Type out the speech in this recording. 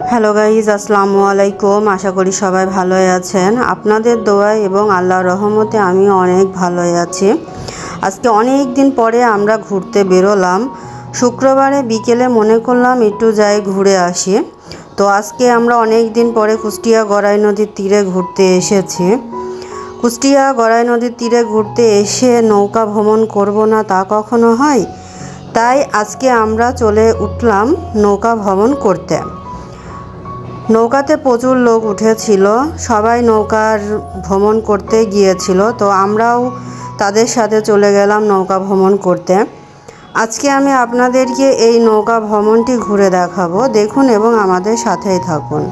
Hello guys আসসালামু আলাইকুম। আশা করি সবাই ভালোই আছেন। আপনাদের দোয়া এবং আল্লাহর রহমতে আমি অনেক ভালোই আছি। আজকে অনেক দিন পরে আমরা ঘুরতে বেরোলাম। শুক্রবারে বিকেলে মনে করলাম একটু যাই ঘুরে আসি। তো আজকে আমরা অনেক দিন পরে কুষ্টিয়া গড়াই নদীর তীরে ঘুরতে এসেছি। কুষ্টিয়া গড়াই নদীর তীরে ঘুরতে এসে নৌকা ভ্রমণ করব না তা কখনো হয়? তাই আজকে আমরা চলে উঠলাম নৌকা ভ্রমণ করতে। নৌকাতে প্রচুর লোক উঠেছিল, সবাই নৌকার ভ্রমণ করতে গিয়েছিল, তো আমরাও তাদের সাথে চলে গেলাম নৌকা ভ্রমণ করতে। আজকে আমি আপনাদেরকে এই নৌকা ভ্রমণটি ঘুরে দেখাবো, দেখুন এবং আমাদের সাথেই থাকুন।